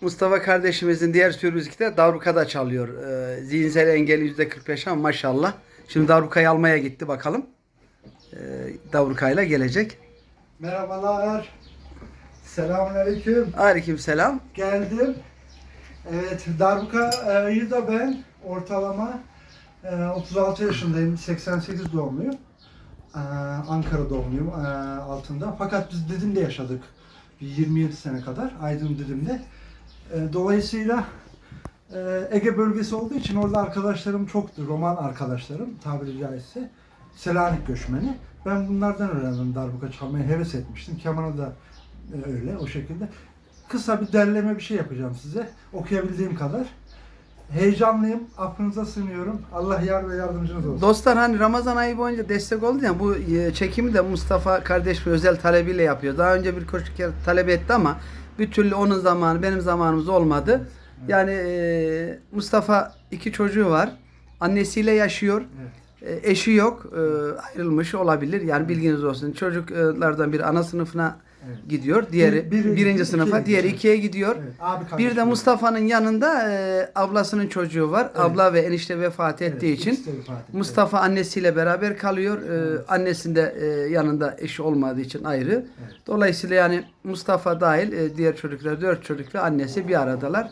Mustafa kardeşimizin diğer sürüzükte Davruka'da çalıyor. Ee, zihinsel engeli %45 ama maşallah. Şimdi Davruka'yı almaya gitti bakalım. Ee, Davruka'yla gelecek. Merhabalar. Selamünaleyküm. Aleyküm selam. Geldim. Evet, darbukayı da ben ortalama e, 36 yaşındayım. 88 doğumluyum. E, Ankara doğumluyum e, altında. Fakat biz Didim'de yaşadık. Bir 27 sene kadar Aydın Didim'de. E, Dolayısıyla e, Ege bölgesi olduğu için orada arkadaşlarım çoktu. Roman arkadaşlarım tabiri caizse. Selanik göçmeni. Ben bunlardan öğrendim darbuka çalmayı. Heves etmiştim. Kemanı da e, öyle o şekilde. Kısa bir derleme bir şey yapacağım size. Okuyabildiğim kadar. Heyecanlıyım. Affınıza sığınıyorum. Allah yar ve yardımcınız olsun. Dostlar hani Ramazan ayı boyunca destek oldu ya bu çekimi de Mustafa kardeş bir özel talebiyle yapıyor. Daha önce bir koşu kere talep etti ama bir türlü onun zamanı benim zamanımız olmadı. Yani e, Mustafa iki çocuğu var. Annesiyle yaşıyor. Evet. E, Eşi yok. E, Ayrılmış olabilir. Yani bilginiz olsun. Çocuklardan biri ana sınıfına Evet. gidiyor. Diğeri Bir- biri- birinci ikiye sınıfa, gidiyor. diğeri ikiye gidiyor. Evet, abi Bir de Mustafa'nın yanında e, ablasının çocuğu var. Evet. Abla ve enişte vefat Evet, ettiği için de vefat etti. Mustafa annesiyle beraber kalıyor. Ee, Annesinde e, yanında eşi olmadığı için ayrı. Evet. Dolayısıyla yani Mustafa dahil e, diğer çocuklar, dört çocuk ve annesi bir aradalar.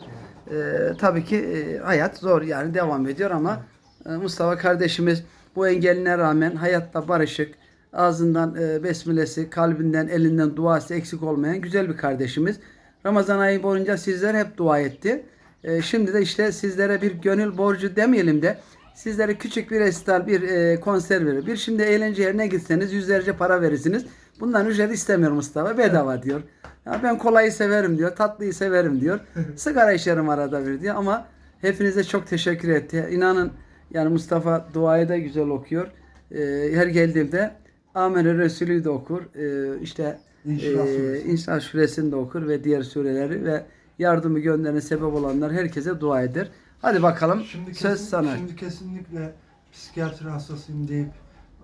Ee, tabii ki e, hayat zor yani devam ediyor ama e, Mustafa kardeşimiz bu engeline rağmen hayatta barışık, ağzından e, besmelesi, kalbinden, elinden duası eksik olmayan güzel bir kardeşimiz. Ramazan ayı boyunca sizler hep dua etti. E, şimdi de işte sizlere bir gönül borcu demeyelim de sizlere küçük bir resital, bir e, konser verir. Bir şimdi eğlence yerine gitseniz yüzlerce para verirsiniz. Bundan ücret istemiyor Mustafa. Bedava diyor. Ya ben kolayı severim diyor. Tatlıyı severim diyor. Sigara içerim arada bir diyor ama hepinize çok teşekkür etti. İnanın yani Mustafa duayı da güzel okuyor. E, her geldiğimde Amen Resulü de okur. E, işte İnşirah e. İnşirah suresini de okur ve diğer sureleri ve yardımı gönderene sebep olanlar herkese dua eder. Hadi bakalım Şimdi söz kesin- sana. Şimdi kesinlikle psikiyatri hastasıyım deyip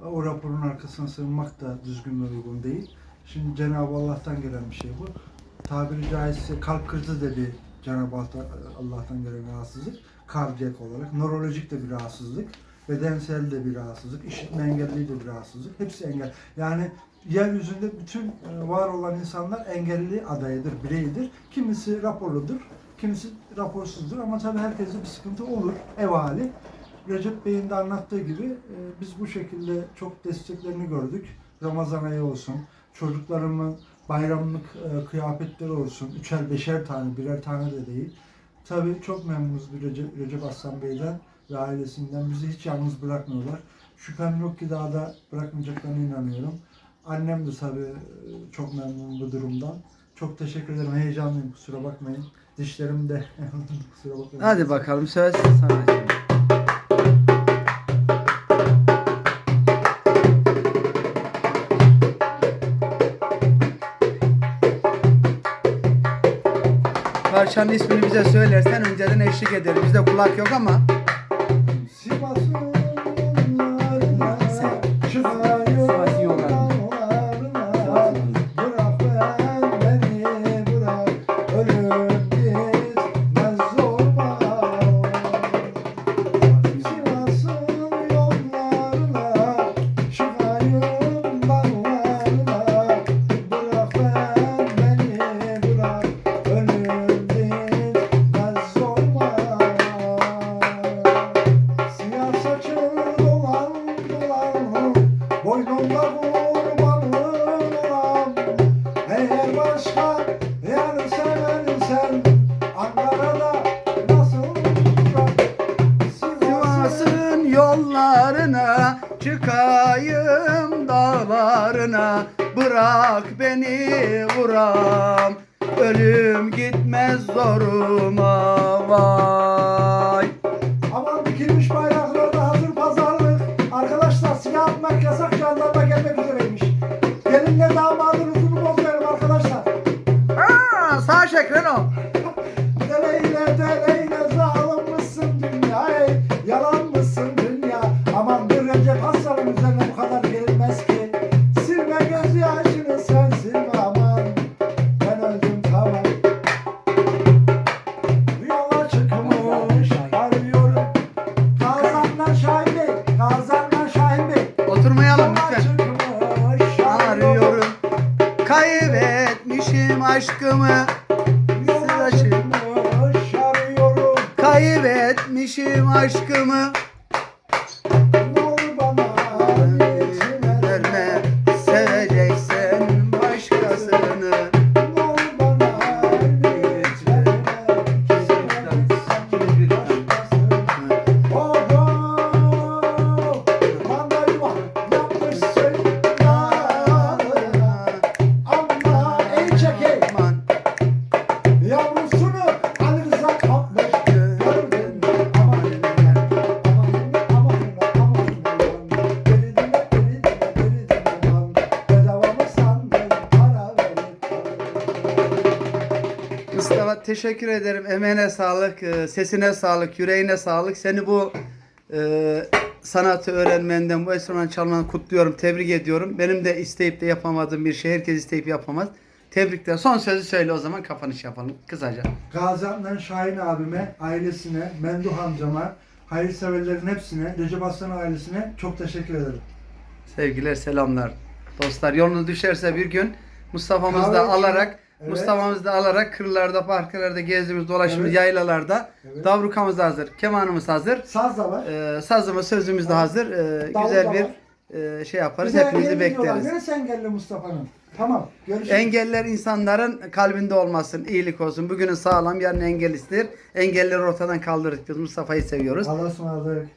o raporun arkasına sığınmak da düzgün ve uygun değil. Şimdi Cenab-ı Allah'tan gelen bir şey bu. Tabiri caizse kalp krizi de bir Cenab-ı Allah- Allah'tan gelen rahatsızlık. Kardiyak olarak. Nörolojik de bir rahatsızlık. Bedensel de bir rahatsızlık. işitme engelli de bir rahatsızlık. Hepsi engel. Yani yeryüzünde bütün e, var olan insanlar engelli adayıdır, bireydir. Kimisi raporludur, kimisi raporsuzdur ama tabii herkeste bir sıkıntı olur ev hali. Recep Bey'in de anlattığı gibi e, biz bu şekilde çok desteklerini gördük. Ramazan ayı olsun, çocuklarımın bayramlık e, kıyafetleri olsun, üçer beşer tane, birer tane de değil. Tabii çok memnunuz bir Recep, Recep Aslan Bey'den ve ailesinden. Bizi hiç yalnız bırakmıyorlar. Şüphem yok ki daha da bırakmayacaklarına inanıyorum. Annem de tabii e, çok memnun bu durumdan. Çok teşekkür ederim. Heyecanlıyım kusura bakmayın. Dişlerim de kusura bakmayın. Hadi bakalım söz sana. Parçanın ismini bize söylersen önceden eşlik ederiz. Bizde kulak yok ama çıkayım dağlarına bırak beni vuram. Ölüm gitmez zoruma vay. Aman dikilmiş bayraklarda hazır pazarlık. Arkadaşlar silah atmak yasak jandarma gelmek üzereymiş. Gelinle damadın aşkımı Siz. Kaybetmişim aşkımı Mustafa teşekkür ederim. Emeğine sağlık, e, sesine sağlık, yüreğine sağlık. Seni bu e, sanatı öğrenmenden, bu enstrüman çalmanı kutluyorum, tebrik ediyorum. Benim de isteyip de yapamadığım bir şey. Herkes isteyip yapamaz. Tebrikler. Son sözü söyle o zaman kapanış yapalım kısaca. Gaziantep'ten Şahin abime, ailesine, Menduh amcama, hayırseverlerin hepsine, Recep Aslan ailesine çok teşekkür ederim. Sevgiler, selamlar. Dostlar yolunuz düşerse bir gün Mustafa'mızı da alarak Evet. Mustafa'mızı da alarak kırlarda, parklarda gezdiğimiz, dolaştığımız Evet. yaylalarda Evet. davrukamız hazır, kemanımız hazır. Saz da var. Ee, sazımız, sözümüz de hazır. Ee, Davul güzel da bir e, şey yaparız. De Hepinizi engelli diyorlar. bekleriz. Neresi engelli Mustafa'nın? Tamam. Görüşürüz. Engeller insanların kalbinde olmasın, iyilik olsun. Bugünün sağlam, yarın engellidir. Engelleri ortadan kaldırdık biz. Mustafa'yı seviyoruz. Allah'a ısmarladık.